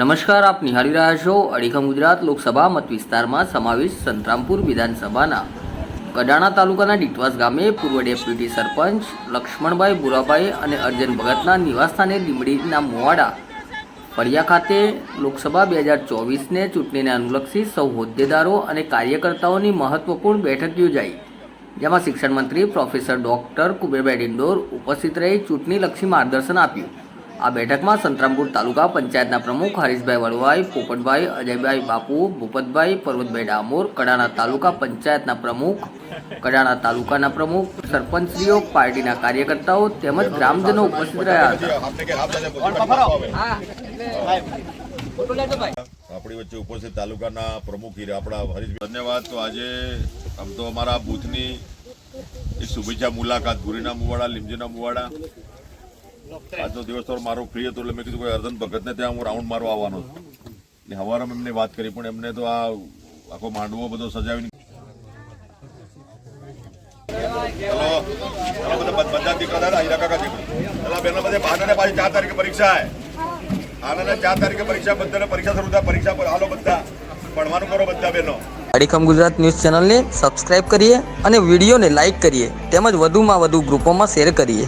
નમસ્કાર, આપ નિહાળી રહ્યા છો અડીખમ ગુજરાત લોકસભા મત વિસ્તારમાં સમાવેશ સંતરામપુર વિધાનસભાના. કડાણા તાલુકાના ડીટવાસ ગામે પૂર્વ ડેપ્યુટી સરપંચ લક્ષ્મણભાઈ બુરાભાઈ અને અર્જન ભગતના નિવાસસ્થાને લીમડીના મોવાડા ફળિયા ખાતે લોકસભા બે હજાર ચોવીસને ચૂંટણીને અનુલક્ષી સૌ હોદ્દેદારો અને કાર્યકર્તાઓની મહત્વપૂર્ણ બેઠક યોજાઈ. જેમાં શિક્ષણ મંત્રી પ્રોફેસર ડોક્ટર કુબેરભાઈ ડિંડોર ઉપસ્થિત રહી ચૂંટણીલક્ષી માર્ગદર્શન આપ્યું. આ બેઠકમાં સંતરામપુર તાલુકા પંચાયતના પ્રમુખ હરીશભાઈ વડવાઈ પોપટભાઈ, અજયભાઈ બાપુ, ભૂપતભાઈ, પર્વતભાઈ ડામોર, કડાણા તાલુકા પંચાયતના પ્રમુખ, કડાણા તાલુકાના પ્રમુખ, સરપંચશ્રીઓ, પાર્ટીના કાર્યકર્તાઓ તેમજ ગ્રામજનો ઉપસ્થિત રહ્યા હતા. આપણી વચ્ચે ઉપસ્થિત તાલુકાના પ્રમુખ આપણા હરીશભાઈ. ધન્યવાદ. તો આજે આમ તો અમારા બૂથની એક શુભેચ્છા મુલાકાત. ગુરીના મુવાડા, લીમજીના મુવાડા. આજનો દિવસ તો મારો ફ્રી હતો એટલે મેં કીધું કોઈ અર્જન ભગતને ત્યાં હું રાઉન્ડ મારવા આવવાનો હતો એટલે હવારમાં એમને વાત કરી, પણ એમને તો આ આખો માંડવો બધો સજાવીને બધા દીકરા હીરા પાછી ચાર તારીખે પરીક્ષા આનંદ ચાર તારીખે પરીક્ષા, બધાને પરીક્ષા શરૂ થાય, પરીક્ષા પર હાલો બધા. અડીખમ ગુજરાત ન્યૂઝ ચેનલને સબસ્ક્રાઇબ કરીએ અને વિડીયોને લાઇક કરીએ. તેમજ વધુમાં વધુ ગ્રુપોમાં શેર કરીએ.